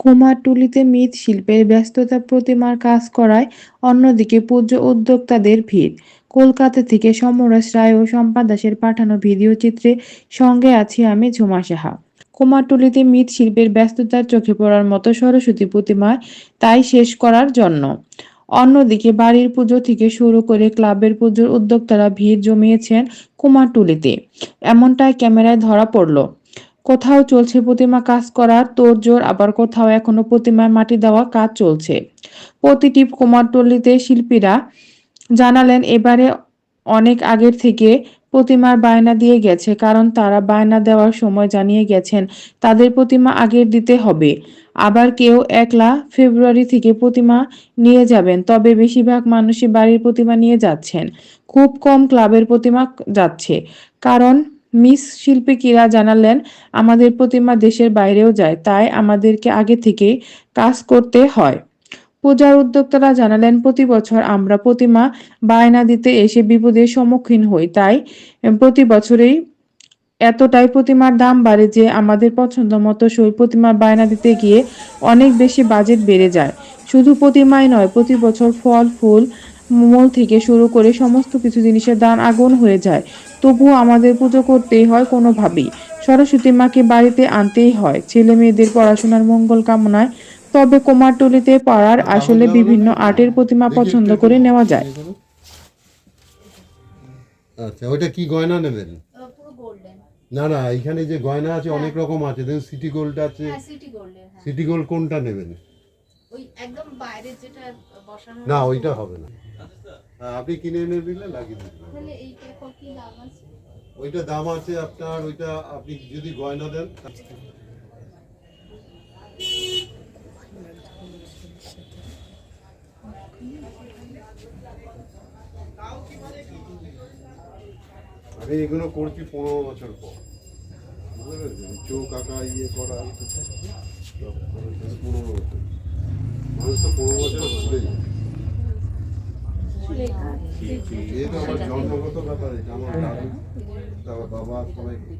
কুমারটুলিতে মৃৎশিল্পের ব্যস্ততা প্রতিমার কাজ করায় অন্যদিকে পূজ্য উদ্যোক্তাদের ভিড়। কলকাতা থেকে সমরেশ রায় ও শম্পা দাসের পাঠানো ভিডিও চিত্রে সঙ্গে আছি আমি ঝুমা সাহা। কুমারটুলিতে মৃৎশিল্পের ব্যস্ততার চোখে পড়ার মতো সরস্বতী প্রতিমা তাই শেষ করার জন্য। অন্যদিকে বাড়ির পুজো থেকে শুরু করে ক্লাবের পুজোর উদ্যোক্তারা ভিড় জমিয়েছেন কুমারটুলিতে। এমনটাই ক্যামেরায় ধরা পড়ল। কোথাও চলছে প্রতিমা কাজ করার তোড়জোড়, আবার কোথাও এখনও প্রতিমায় মাটি দেওয়া কাজ চলছে। প্রতিটি কুমারটল্লিতে শিল্পীরা জানালেন, এবারে অনেক আগের থেকে প্রতিমার বায়না দিয়ে গেছে, কারণ তারা বায়না দেওয়ার সময় জানিয়ে গেছেন, তাদের প্রতিমা আগের দিতে হবে। আবার কেউ একলা ফেব্রুয়ারি থেকে প্রতিমা নিয়ে যাবেন, তবে বেশিরভাগ মানুষই বাড়ির প্রতিমা নিয়ে যাচ্ছেন। খুব কম ক্লাবের প্রতিমা যাচ্ছে, কারণ মিস শিল্পীকিরা জানালেন, আমাদের প্রতিমা দেশের বাইরেও যায়, তাই আমাদেরকে আগে থেকে কাজ করতে হয়। পূজার উদ্যোক্তারা জানালেন, প্রতি বছর আমরা প্রতিমা বায়না দিতে এসে বিপদের সম্মুখীন হই, তাই প্রতি বছরেই এতটাই প্রতিমার দাম বাড়ে যে আমাদের পছন্দ মতো সই প্রতিমার বায়না দিতে গিয়ে অনেক বেশি বাজেট বেড়ে যায়। শুধু প্রতিমাই নয়, প্রতি বছর ফল, ফুল মূল থেকে শুরু করে সমস্ত কিছু জিনিসের দাম আগুন হয়ে যায়। তবুও আমাদের পুজো করতেই হয় কোনোভাবেই। সরস্বতী মাকে বাড়িতে আনতেই হয়। ছেলে মেয়েদের পড়াশোনার মঙ্গল কামনায়। তবে কুমারটুলিতে পাড়ার আসলে বিভিন্ন আর্টের প্রতিমা পছন্দ করে নেওয়া যায়। আচ্ছা ওইটা কি গয়না নেবেন? না না এখানে যে গয়না আছে অনেক রকম আছে। দেখুন সিটি গোল্ড আছে। হ্যাঁ সিটি হ্যাঁ। সিটি গোল্ড কোনটা নেবেন? ওই একদম বাইরে যেটা না ওইটা হবে না। হ্যাঁ, আপনি কিনে এনে দিলে লাগিয়ে দিতে ওইটা দাম আছে আপনার ওইটা আপনি যদি গয়না দেন আমি এগুলো করছি পনেরো বছর পর। চোখ আঁকা ইয়ে করা পনেরো বছর। তো পনেরো বছর ভুলে যায় এই তো আমার জন্মগত ব্যাপার এটা আমার দাদু তারপর বাবা সবাই নিয়ে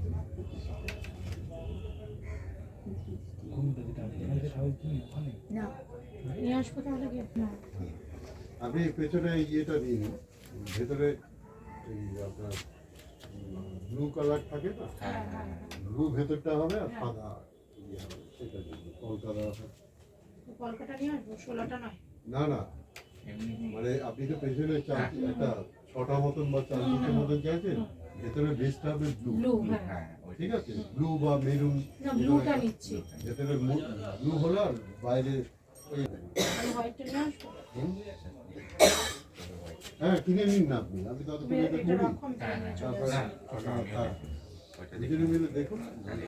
আপনি পেছনে ইয়েটা নিন ভেতরে এই আপনার ব্লু কালার থাকে না? ব্লু ভেতরটা হবে আর সাদা ইয়ে হবে সেটা কলকাতা কলকাতা নিয়ে আসব? ষোলোটা নয়। না না। মানে আপনি তো পেছনে একটা ছটা মতন বা চার দিকের মতন চাইছেন ভেতরে বেসটা হবে ব্লু হ্যাঁ। ঠিক আছে? ব্লু বা মেরুন ব্লুটা নিচ্ছি। ভেতরে ব্লু হলো আর বাইরে? হ্যাঁ কিনে নিন না আপনি। আমি। হ্যাঁ দেখুন হ্যাঁ